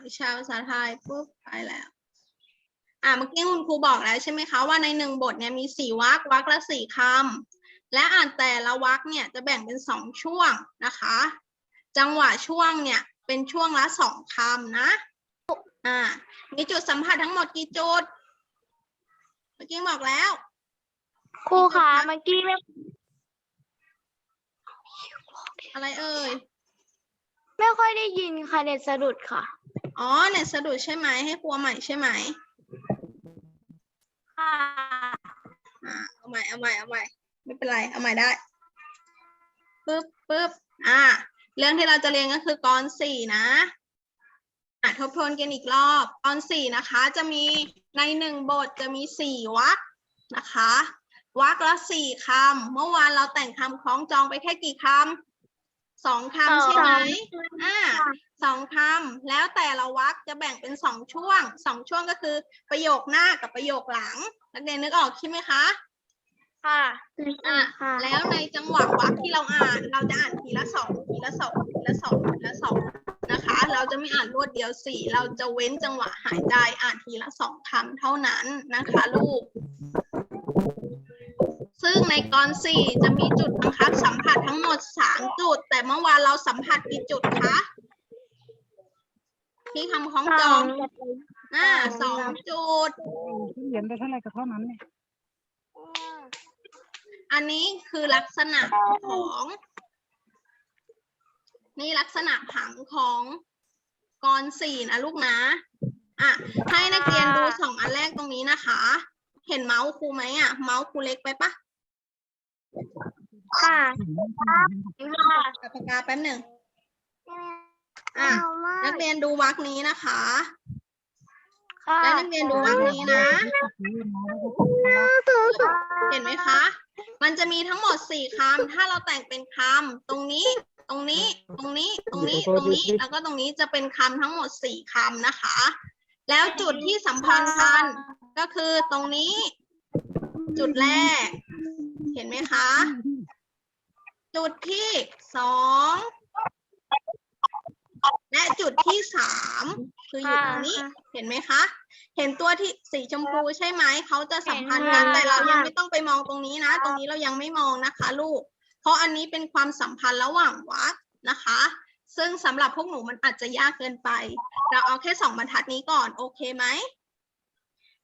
อ่าวิชาภาษาไทยปุ๊บไปแล้ว อ่าเมื่อกี้คุณครูบอกแล้วใช่ไหมคะว่าในหนึ่งบทเนี่ยมีสี่วรรควรรคละสี่คำและอ่านแต่ละวรรคเนี่ยจะแบ่งเป็นสองช่วงนะคะ จังหวะช่วงเนี่ยเป็นช่วงละสองคำนะ อ่า มีจุดสัมผัสทั้งหมดกี่จุด เมื่อกี้บอกแล้ว ครูคะเมื่อกี้ไม่อะไรเอ่ย ไม่ค่อยได้ยินค่ะเน็ตสะดุดค่ะ อ๋อเน็ตสะดุดใช่ไหมให้ครัวใหม่ใช่ไหมค่ะอ่าเอาใหม่เอาใหม่เอาใหม่ไม่เป็นไรเอาใหม่ได้ปึ๊บปึ๊บอ่าเรื่องที่เราจะเรียนก็คือกรสี่นะอะทบทวนกันอีกรอบกรสี่นะคะ จะมีในหนึ่งบทจะมีสี่วรรคนะคะวรรคละสี่คำเมื่อวานเราแต่งคำคล้องจองไปแค่กี่คำ สองคำใช่ไหมอ่าสองคำแล้วแต่ละวรรคจะแบ่งเป็นสองช่วงสองช่วงก็คือ ประโยคหน้ากับประโยคหลัง นักเรียนนึกออกใช่ไหมคะ ค่ะอะค่ะ แล้วในจังหวะวรรคที่เราอ่าน เราจะอ่านทีละสองทีละสองทีละสองทีละสองนะคะ เราจะไม่อ่านรวดเดียวสี่เราจะเว้นจังหวะหายใจอ่านทีละสองคำเท่านั้นนะคะ ลูก ซึ่งในกรสี่จะมีจุดบังคับสัมผัสทั้งหมดสามจุด แต่เมื่อวานเราสัมผัสกี่จุดคะที่คำคล้องจองอ่าสองจุดเหรียญไปเท่าไหร่ก็เท่านั้นเนี่ยอันนี้คือลักษณะของ นี่ลักษณะผังของกรสี่นะลูกนะอะให้นักเรียนดูสองอันแรกตรงนี้นะคะ เห็นเมาส์ครูไหมอะ เมาส์ครูเล็กไปปะ ค่ะปากกาแป๊บหนึ่งอะนักเรียนดูวรรคนี้นะคะค่ะแล้วนักเรียนดูวรรคนี้นะ เห็นไหมคะ มันจะมีทั้งหมดสี่คำถ้าเราแต่งเป็นคำตรงนี้ ตรงนี้ ตรงนี้ ตรงนี้ ตรงนี้ แล้วก็ตรงนี้จะเป็นคำทั้งหมดสี่คำนะคะ แล้วจุดที่สัมพันธ์กันก็คือตรงนี้ จุดแรก เห็นไหมคะ จุดที่สองและจุดที่สามคืออยู่ตรงนี้เห็นไหมคะ เห็นตัวที่สีชมพูใช่ไหมเขาจะสัมพันธ์กันเห็นค่ะแต่เรายังไม่ต้องไปมองตรงนี้นะ ตรงนี้เรายังไม่มองนะคะ ลูก เพราะอันนี้เป็นความสัมพันธ์ระหว่างวรรคนะคะ ซึ่งสำหรับพวกหนูมันอาจจะยากเกินไป เราเอาแค่สองบรรทัดนี้ก่อนโอเคไหม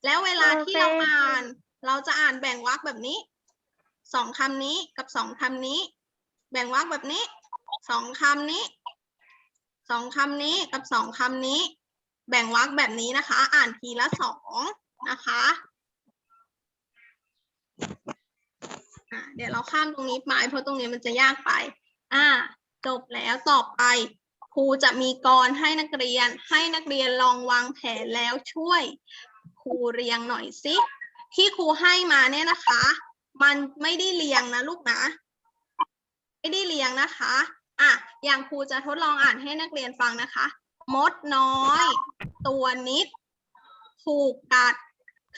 แล้วเวลาที่เราอ่าน เราจะอ่านแบ่งวรรคแบบนี้ สองคำนี้กับสองคำนี้ แบ่งวรรคแบบนี้สองคำนี้สองคำนี้กับสองคำนี้ แบ่งวรรคแบบนี้นะคะ อ่านทีละสองนะคะะเดี๋ยวเราข้ามตรงนี้ไปเพราะตรงนี้มันจะยากไป อ่า จบแล้วต่อไปครูจะมีกรให้นักเรียน ให้นักเรียนลองวางแผนแล้วช่วย ครูเรียงหน่อยสิที่ครูให้มาเนี่ยนะคะ มันไม่ได้เรียงนะลูกนะ ไม่ได้เรียงนะคะอะอย่างครูจะทดลองอ่านให้นักเรียนฟังนะคะ มดน้อย ตัวนิด ถูกกัด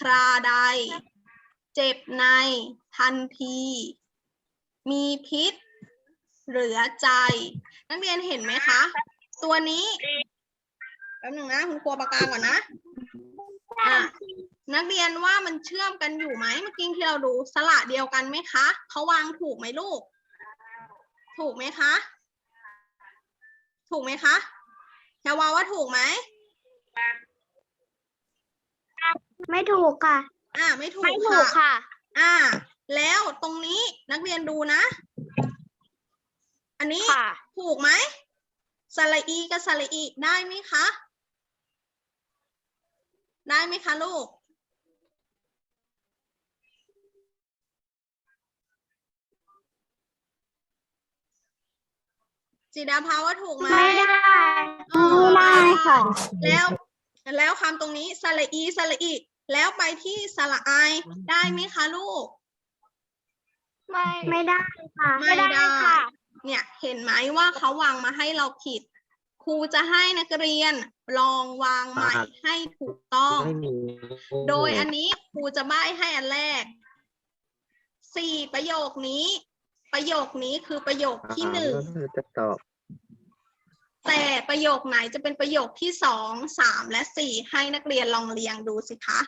คราใด เจ็บใน ทันที มีพิษ เหลือใจ นักเรียนเห็นไหมคะ ตัวนี้แป๊บหนึงนะ คุณครูปากกาก่อนนะอะ นักเรียนว่ามันเชื่อมกันอยู่ไหมเมื่อกี้ที่เราดูสระเดียวกันไหมคะเขาวางถูกไหมลูก ถูกไหมคะ ถูกไหมคะแค่ว่าว่าถูกไหมไม่ถูกค่ะ อ่า ไม่ถูกไม่ถูกค่ะค่ะอ่า แล้วตรงนี้นักเรียนดูนะ อันนี้ค่ะถูกไหมสระอีกับสระอีได้ไหมคะ ได้ไหมคะลูก จิดาภาว่าถูกไหมไม่ได้อ๋อไม่ได้ค่ะ แล้ว แล้วคำตรงนี้สระอีสระอีแล้วไปที่สระไอได้ไหมคะลูก ไม่ไม่ได้ค่ะ ไม่ได้ค่ะ เนี่ยเห็นไหมว่าเขาวางมาให้เราผิด ครูจะให้นักเรียนลองวางใหม่ให้ถูกต้องไม่มีโดยอันนี้ครูจะใบ้ให้อันแรกสี่ประโยคนี้ ประโยคนี้คือประโยคที่หนึ่งอ่าแล้วจะตอบ แต่ประโยคไหนจะเป็นประโยคที่สองสามและสี่ให้นักเรียนลองเรียงดูสิคะ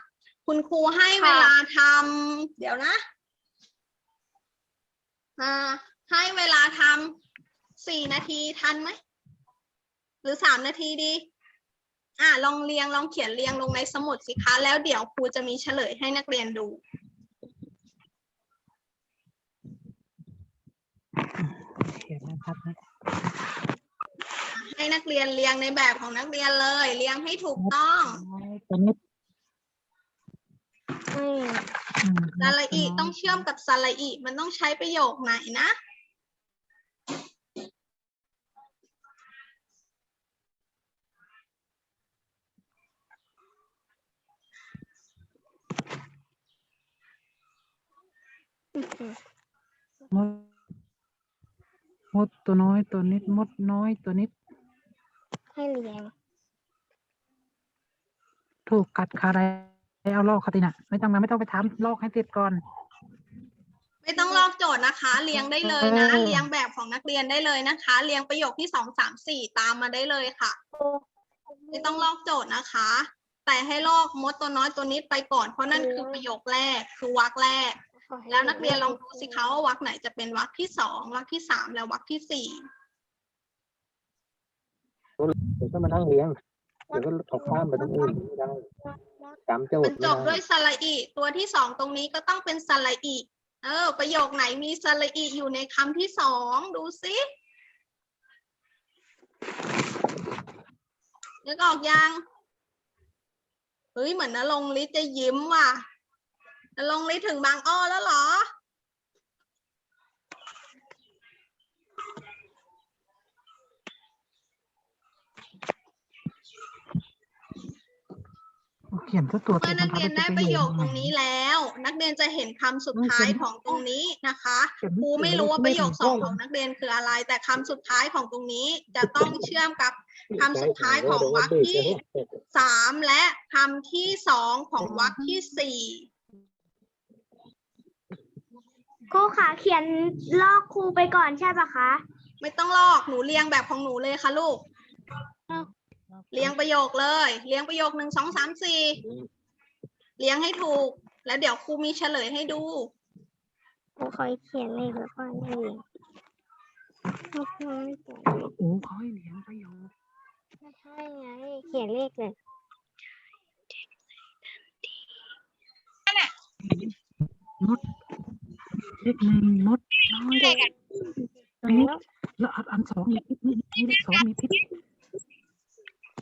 คุณครูให้เวลาทำเดี๋ยวนะอ่าให้เวลาทำสี่นาทีทันไหม หรือสามนาทีดี อ่าลองเรียงลองเขียนเรียงลงในสมุดสิคะ แล้วเดี๋ยวครูจะมีเฉลยให้นักเรียนดูเขียนนะครับนะ ให้นักเรียนเรียงในแบบของนักเรียนเลย เรียงให้ถูกต้องตัวนี้อืมอืมสระอีต้องเชื่อมกับสระอีมันต้องใช้ประโยคไหนนะมดมดตัวน้อยตัวนิดมดน้อยตัวนิด ให้เรียง ถูกกัดคาอะไรเอาลอกคาตินะไม่ต้องมาไม่ต้องไปทำลอกให้ติดก่อน ไม่ต้องลอกโจทย์นะคะ เรียงได้เลยนะเออเรียงแบบของนักเรียนได้เลยนะคะ เรียงประโยคที่สองสามสี่ตามมาได้เลยค่ะ ไม่ต้องลอกโจทย์นะคะ แต่ให้ลอกมดตัวน้อยตัวนิดไปก่อน เพราะนั่นคือประโยคแรก คือวรรคแรก แล้วนักเรียนลองดูสิคะว่าวรรคไหนจะเป็นวรรคที่สองวรรคที่สามและวรรคที่สี่ เดี๋ยวก็มานั่งเลี้ยงเดี๋ยวก็ถกข้ามไปตรงอื่นไม่ได้จำโจมันย์จไม่บด้ด้วยสระอีตัวที่สองตรงนี้ก็ต้องเป็นสระอีเออ ประโยคไหนมีสระอีอยู่ในคำที่สองดูสินึกออกยังเฮ้ยเหมือนนรงค์ฤทธิ์จะยิ้มว่ะนรงค์ฤทธิ์ถึงบางอ้อแล้วเหรอ เขียนตัวตัวเมื่อนักเรียนได้ประโยคตรงนี้แล้ว นักเรียนจะเห็นคำสุดท้ายของตรงนี้นะคะครูไม่รู้ว่าประโยคสองของนักเรียนคืออะไร แต่คำสุดท้ายของตรงนี้จะต้องเชื่อมกับคำสุดท้ายของวรรคที่สามและคำที่สองของวรรคที่สี่ครูขาเขียนลอกครูไปก่อนใช่ปะคะ ไม่ต้องลอกหนูเรียงแบบของหนูเลยค่ะลูก เรียงประโยคเลย เรียงประโยคหนึ่งสองสามสี่เรียงให้ถูก แล้วเดี๋ยวครูมีเฉลยให้ดูครูคอยเขียนเลขแล้วก็ให้เรียงไม่โอ้เขาให้เลี้ยงประโยคไม่ใช่ไงเขียนเลขเลยมดเลขหนึ่งมดน้อยตัวนิดแล้วอันอันสองมีพิษนี่นี่เลขสองมีพิษ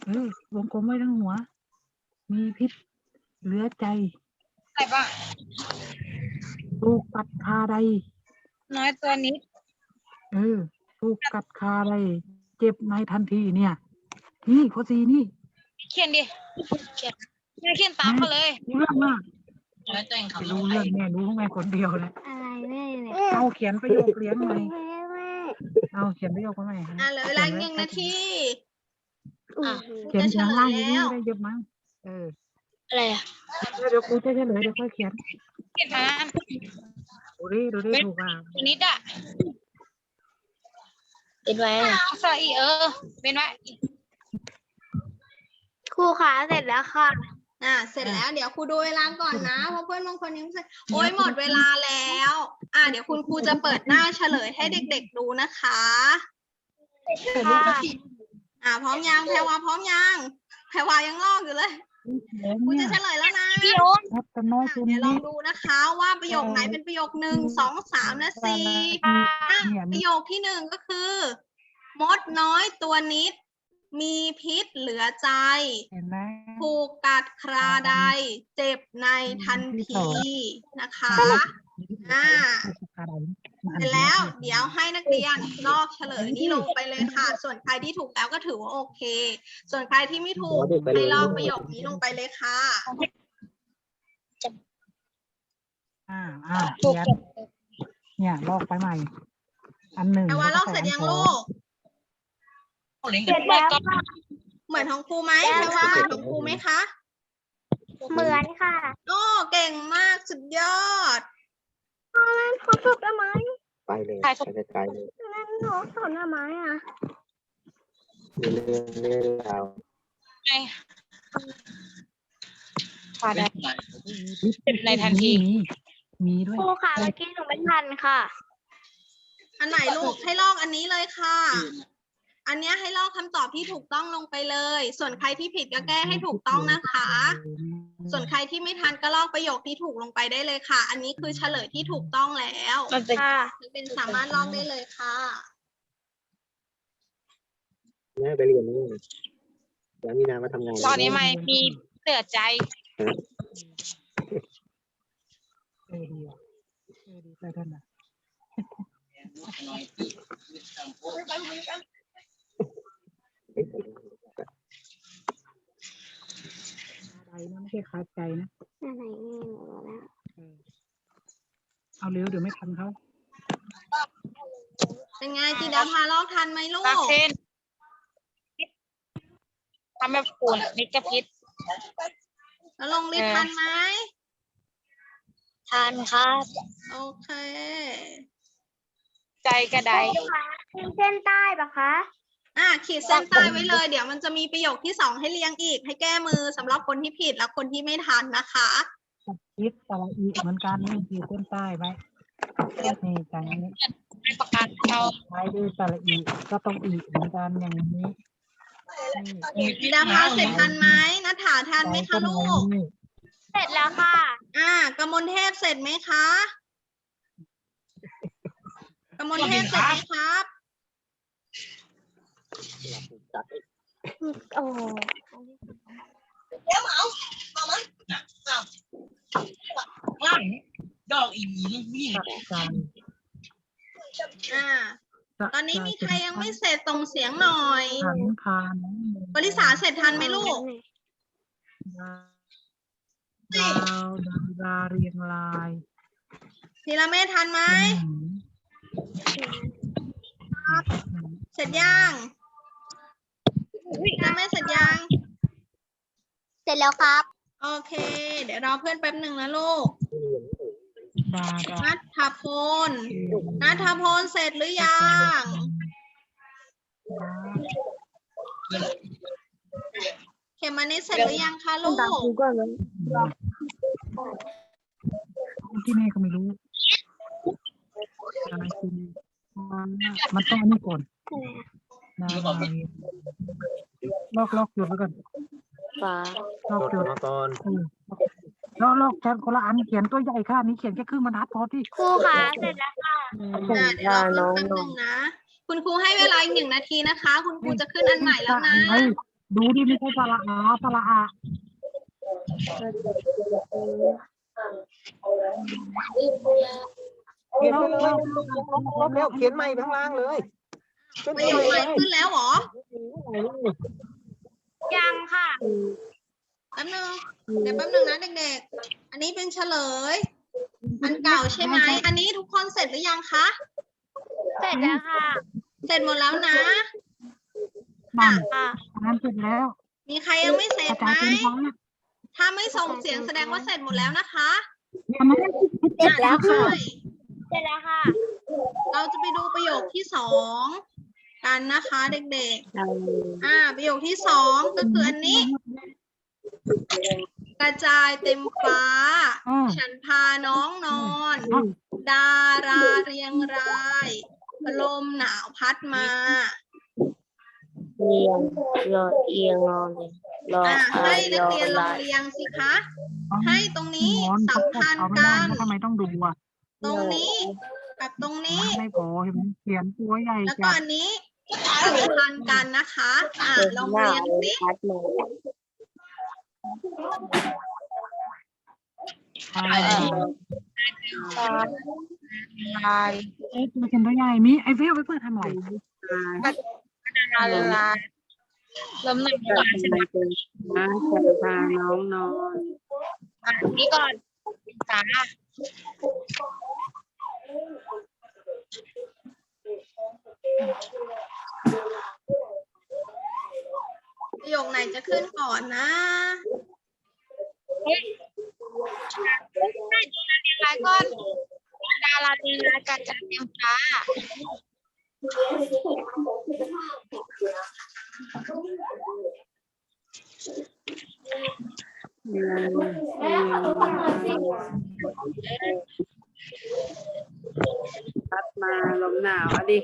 เออวงกลมไว้ทั้งหัว มีพิษเหลือใจอะไรบ้างถูกกัดคาใด น้อยตัวนิด เออถูกกัดคาใด เจ็บในทันทีเนี่ย นี่ข้อสี่นี่เขียนดิ เขียนไม่เขียนตามเขาเลยรู้เรื่องมากน้อยตัวเองเขารู้เรื่องแม่รู้แม่คนเดียวเลยอะไรแม่เนี่ยเอาเขียนประโยคเลี้ยงใหม่แม่แม่เอาเขียนประโยคมาใหม่ฮะอะเหลือเวลาอีกหนึ่งนาที อุ้ยเขียนเขียนล่างอย่างนี้ได้เยอะมั้งเอออะไรอะเดี๋ยวครูจะเฉลยเดี๋ยวค่อยเขียนเขียนอ่านดูดิดูดิถูกอะตัวนิดอะเป็นไว้สระอีเออเป็นไว้ครูขาเสร็จแล้วค่ะอะเสร็จแล้วเดี๋ยวครูดูเวลาก่อนนะเพราะเพื่อนบางคนยังไม่เสร็จโอ้ยหมดเวลาแล้ว อะเดี๋ยวคุณครูจะเปิดหน้าเฉลยให้เด็ก ๆดูนะคะค่ะ อะพร้อมยังแพรวาพร้อมยังแพรวายังลอกอยู่เลยเลี้ยงครูเนี่จะยเฉลยแล้วนะพี่โอนมดตัวน้อยอะตัวเดี๋นี้ยวลองดูนะคะว่าประโยคไหนเป็นประโยคหนึ่งสองสามและสี่อะเนี่ยประโยคที่หนึ่งก็คือ มดน้อยตัวนิด มีพิษเหลือใจเห็นไหมถูกกัดคราใด เจ็บในทันทีนะคะอ่า เสร็จแล้ว เดี๋ยวให้นักเรียนลอกเฉลยนี่ลงไปเลยค่ะ ส่วนใครที่ถูกแล้วก็ถือว่าโอเค ส่วนใครที่ไม่ถูกให้ลอกประโยคนี้ลงไปเลยค่ะอ่าอ่าเขียนเนี่ยลอกไปใหม่ อันหนึ่งแต่ว่าลอกเสร็จยังลูกเสร็จแล้วค่ะเหมือนของครูไหมแต่ว่าเหมือนของครูไหมคะ เหมือนค่ะ โอ้เก่งมากสุดยอด เขาถูกได้ไหมไปเลยไปไกลๆเลยนั่นหนูสอนได้ไหมอะมีเรื่องเรื่องราวไงพอได้ในทันทีมีมีด้วยครูค่ะเมื่อกี้หนูไม่ทันค่ะ อันไหนลูกให้ลอกอันนี้เลยค่ะ อันเนี้ยให้ลอกคำตอบที่ถูกต้องลงไปเลย ส่วนใครที่ผิดก็แก้ให้ถูกต้องนะคะ ส่วนใครที่ไม่ทันก็ลอกประโยคที่ถูกลงไปได้เลยค่ะ อันนี้คือเฉลยที่ถูกต้องแล้วมันเป็นค่ะนักเรียนสามารถลอกได้เลยค่ะแม่ไปเรียนนี่แล้วมีนามาทำงานตอนนี้ไม่มีเหลือใจเออดีอะเออดีไปท่านน่ะอะไร นะไม่ใช่คาใจนะอะไรนี่หนูนะเอาเร็วเดี๋ยวไม่ทันเขาเป็นไงจีดาพาลอกทันไหมลูตากกเส้นทำแบบปูนมิกระพิษแล้วลงลิฟต์ทันไหมทานครับ โอเค ใจกระไดขึ้นเส้นใต้ปะคะ อะขีดเส้นใต้ไว้เลย เดี๋ยวมันจะมีประโยคที่สองให้เรียงอีก ให้แก้มือสำหรับคนที่ผิดและคนที่ไม่ทันนะคะคิดตะละอีเหมือนกันนี่คือเส้นใต้ไว้นี่จังนี้ให้ประกันเราใช้ด้วยตะละอีก็ต้องอีเหมือนกันอย่างนี้นี่จีดาพาเสร็จทันไหมนัทถาทันไหมคะลูกนี่เสร็จแล้วค่ะ อ่ากมลเทพเสร็จไหมคะกมลเทพเสร็จไหมครับ จัดโอ้ดอกอีหมีนี่อ่า ตอนนี้มีใครยังไม่เสร็จส่งเสียงหน่อยขันพานบริษาเสร็จทันไหมลูก ดาวดาราเรียงรายทีละเมธทันไหมอืมเสร็จยัง ทีละเมธเสร็จยัง เสร็จแล้วครับ โอเค เดี๋ยวรอเพื่อนแป๊บหนึ่งนะลูกดาดานัทพลนัทพลเสร็จหรือยัง เขมมานิดเสร็จหรือยังคะลูกที่แม่ก็ไม่รู้อะไรคือมันต้องอันนี้ก่อนดารา ลอกลอกหยุดไว้ก่อนฟ้าลอกกดหยุดมาก่อนอืมลอกลอกแทนคนละอันเขียนตัวใหญ่ค่ะนี้เขียนแค่ครึ่งบรรทัดพอที่ครูค่ะเสร็จแล้วค่ะอะเดี๋ยวรอเพื่อนแป๊บหนึ่งนะ คุณครูให้เวลาอีกหนึ่งนาทีนะคะ คุณครูจะขึ้นอันใหม่แล้วนะเฮ้ยดูดิไม่ใช่สระอาสระอาเขียนไปเลยครบแล้วเขียนใหม่ข้างล่างเลยเป็นประโยคใหม่ขึ้นแล้วเหรอ ยังค่ะแป๊บนึงเดี๋ยวแป๊บนึงนะเด็กๆ อันนี้เป็นเฉลย อันเก่าใช่ไหม อันนี้ทุกคนเสร็จหรือยังคะ เสร็จแล้วค่ะ เสร็จหมดแล้วนะนั่นค่ะงานเสร็จแล้ว มีใครยังไม่เสร็กจระไหมจายเป็นท้องเนี่ยถ้าไม่ส่งเสียงแสดงว่าเสร็จหมดแล้วนะคะเนี่ยมันเสร็จแล้วค่ะอะ เสร็จแล้วค่ะ เราจะไปดูประโยคที่สอง กันนะคะเด็กๆ อ่า ประโยคที่สองก็คืออันนี้ กระจายเต็มฟ้าอืมฉันพาน้องนอนอืมดาราเรียงรายลมหนาวพัดมาเรียงรอเอียงรอเลยรออ่าให้นักเรียนลองเรียงสิคะ ให้ตรงนี้หมอนสัมพันเอาธ์ไม่ได้กันนะทำไมต้องดูอะ ตรงนี้ กับตรงนี้ ไม่พอเห็นไหมเขียนตัวใหญ่แล้วก็จัดอันนี้สัมพันธ์กันนะคะ อ่าลองเรียงสิพัดมาใช่ลายเอ๊ะตัวเขียนตัวใหญ่มีไอ้เฟลไปเปิดทำอะไรลายลายลมหนาวมาใช่ไหมน้าจะพาน้องนอนอะนี่ก่อนสา ประโยคไหนจะขึ้นก่อนนะให้ดาราเรียงรายก่อนดาราเรียงรายกระจาเต็มฟ้าเรียงเรียงรายพัดมาลมหนาวอะดิ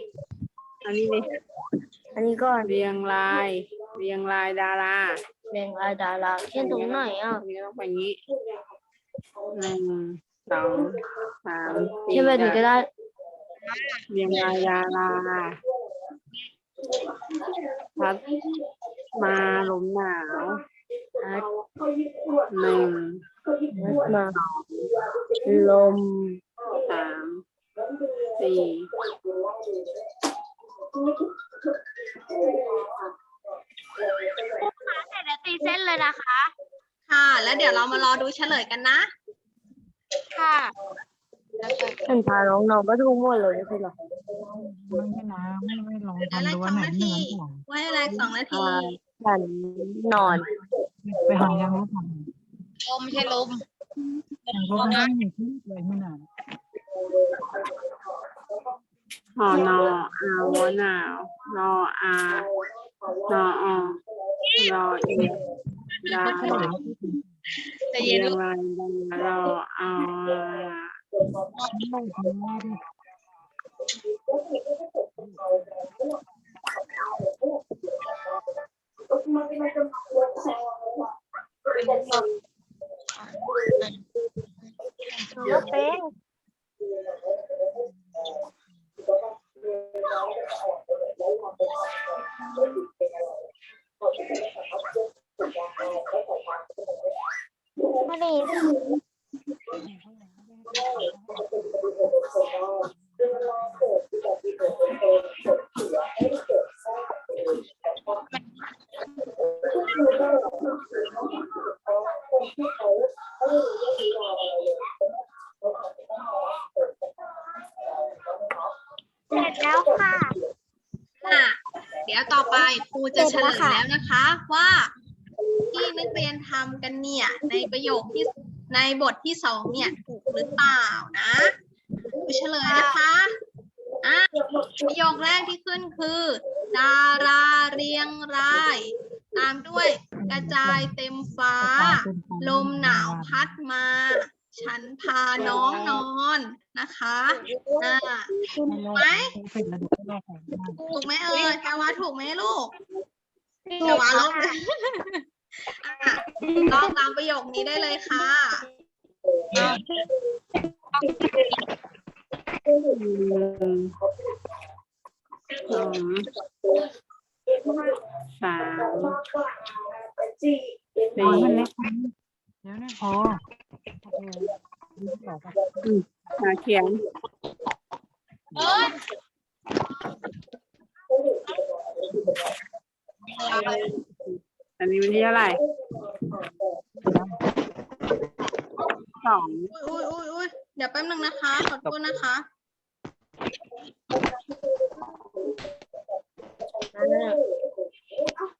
อันนี้ดิอันนี้ก่อนเรียงราย เรียงรายดาราเรียงรายดาราเขียนตรงไหนอะอันนี้ต้องไปอย่างนี้หนึ่งสองสามสี่เขียนแบบนี้ก็ได้เรียงรายดาราพัดมาลมหนาวพัดหนึ่งมาลมสามสี่ เสร็จแล้วตีเส้นเลยนะคะ ค่ะ แล้วเดี๋ยวเรามารอดูเฉลยกันนะ ค่ะเห็นพาน้องน้องก็ดูหมดเลยไม่ใช่เหรอไม่ไม่นะไม่ไม่ลองได้ทำแรกดูสว่าองไหนนาที่ทีมันห่วงไว้แรกสองนาทีฉันนอนไปหายังรถทลมไม่ใช่ลมำยังรถไม่ต้องมีที่เลยไม่นาน หอนออาวหนาวนออานอ อรอเอียดาใช่เลยเรียงรายดารออาไม่ด้ จะเฉลยแล้วนะคะ ว่าที่นักเรียนทำกันเนี่ย ในประโยคที่ในบทที่สองเนี่ยถูกหรือเปล่านะครูเฉลยนะคะอะประโยคแรกที่ขึ้นคือดาราเรียงราย ตามด้วยกระจายเต็มฟ้า ลมหนาวพัดมา ฉันพาน้องนอนนะคะอ่าไหมเป็นระดับแรกของบ้านถูกไหมเอ่ยแปลว่าถูกไหมลูกแปลว่าลบอะลองตามประโยคนี้ได้เลยค่ะหนึ่งสองสามสี่โอ้ยมัน เล็กไปเดี๋ยวนะพอโอ้โหนี่บอกว่ามาเขียนอันนี้วันที่เท่าไหร่สองอุ้ยอุ้ยอุ้ยอุ้ยเดี๋ยวแป๊บนึงนะคะ ขอโทษนะคะ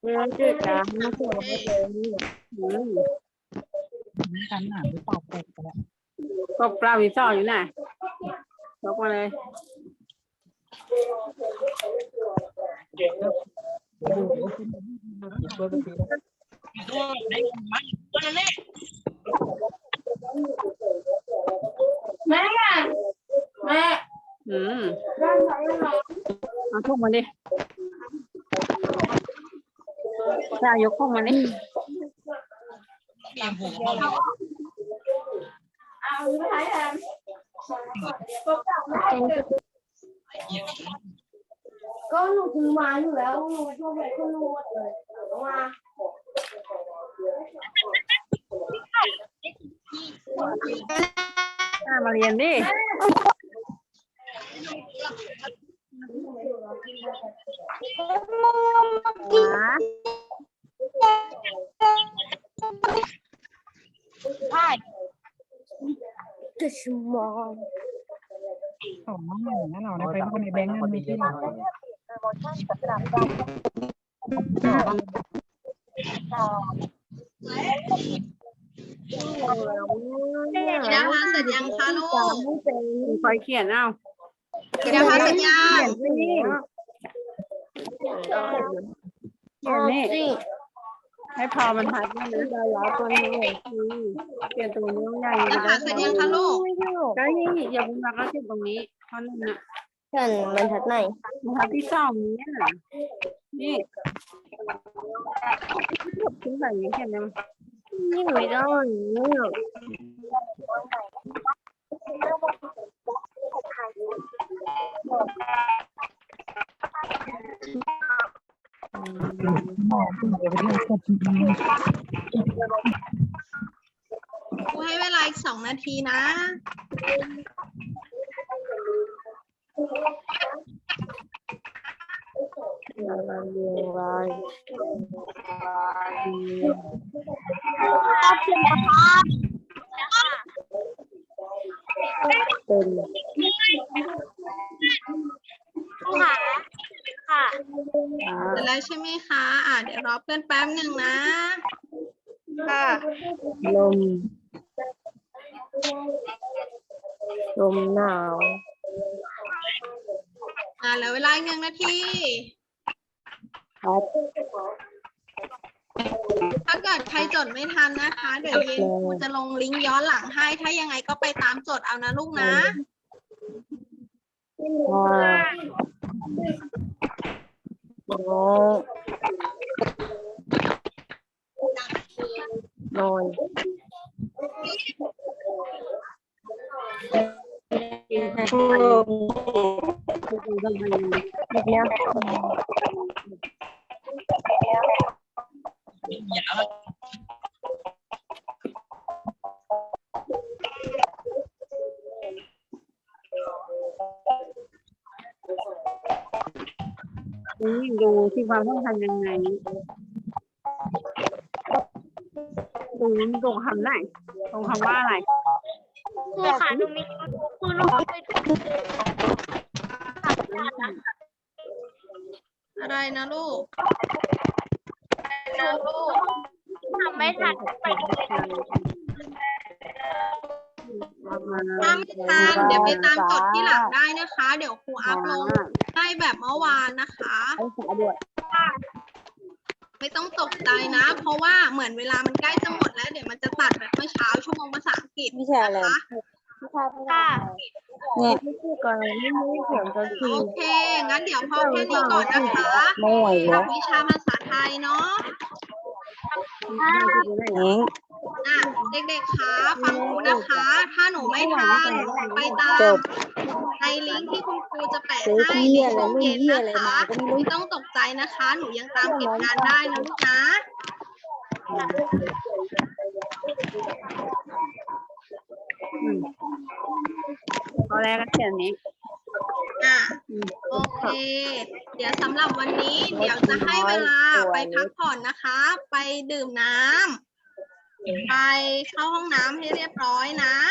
เรื่องจืดนะไม่ถูกเอ้ยอืมเหมือนกันอะหรือเปล่าแปลกไปแล้วก็ปลาวิซ่ออยู่ไหนยกมาเลยอืมเอาทุกมาดิจ้ายกางหัวกมาดิก็หนูถือมาอยู่แล้วหนูชอบไปขึ้นรูดเลยมาอ่ามาเรียนดิ จะชมองสองน้องหนึ่งนั่นเรานะไปคนในแบงค์นั่นไม่ใช่หรอกิดาพันเสร็จยังคะลูกคอยเขียนเอากิดาพันเสร็จยังเขียนนี่สิ ให้พอมันทัดด้วยนะเราล้อตัวนี้เลยอืมเปลี่ยนตัวนี้ใหญ่รหัสเสร็จยังคะลูกก็นี่อย่าเพิ่งรักก็เก็บตรงนี้ท่อนนึงน่ะเขียนบรรทัดไหนบรรทัดที่สองเนี่ยนี่ขึ้นใส่ยังเขียนยังนี่ไม่ได้นี่หรอกหมอเพิ่งไปเรีย ครูให้เวลาอีกสองนาทีนะ หนึ่งนะ ค่ะลม ลมหนาว อ่าเหลือเวลาอีกหนึ่งนาทีครับถ้าเกิดใครจดไม่ทันนะคะ เดี๋ยวเย็นครูจะลงลิงก์ย้อนหลังให้ ถ้ายังไงก็ไปตามจดเอานะลูกนะว่าน้อง นอนแบบเนี้ย นี่ดูที่ความต้องทำยังไงดูตรงคำไหนตรงคำว่าอะไรครูขาตรงนี้ครูลงไปอะไรนะลูกนะลูกทำไม่ทันไปถ้าไม่ทันเดี๋ยวไปตามจดที่หลังได้นะคะ เดี๋ยวครูอัพลงให้แบบเมื่อวานนะคะ ต้องตกใจนะ เพราะว่าเหมือนเวลามันใกล้จะหมดแล้ว เดี๋ยวมันจะตัดแบบเมื่อเช้าชั่วโมงภาษาอังกฤษวิชาอะไรนะคะวิชาภาษาเนี่ยไม่พูดก่อนไม่ไม่เขียนตัวทีโอเค งั้นเดี๋ยวพอแค่นี้ก่อนนะคะไม่ไหวกัแล้บววิชาภาษาไทยเนาะเองอะเด็กๆคะฟังครูนะคะ ถ้าหนูไม่ทันไปตามจบในลิงก์ที่คุณค รูจะแปะซื้อให้เหี้ในยอะไรช่วงไม่เย็นเหี้ยนะอะไรคะมาก็ไม่รู้ไม่ต้องตกใจนะคะ หนูยังตามเก็บงานได้นะลูกนะตอนแรกก็เขียนนี้อะโอเค เดี๋ยวสำหรับวันนี้ เดี๋ยวจะให้เวลาไปพักผ่อนนะคะ ไปดื่มน้ำไปเข้าห้องน้ำให้เรียบร้อยนะ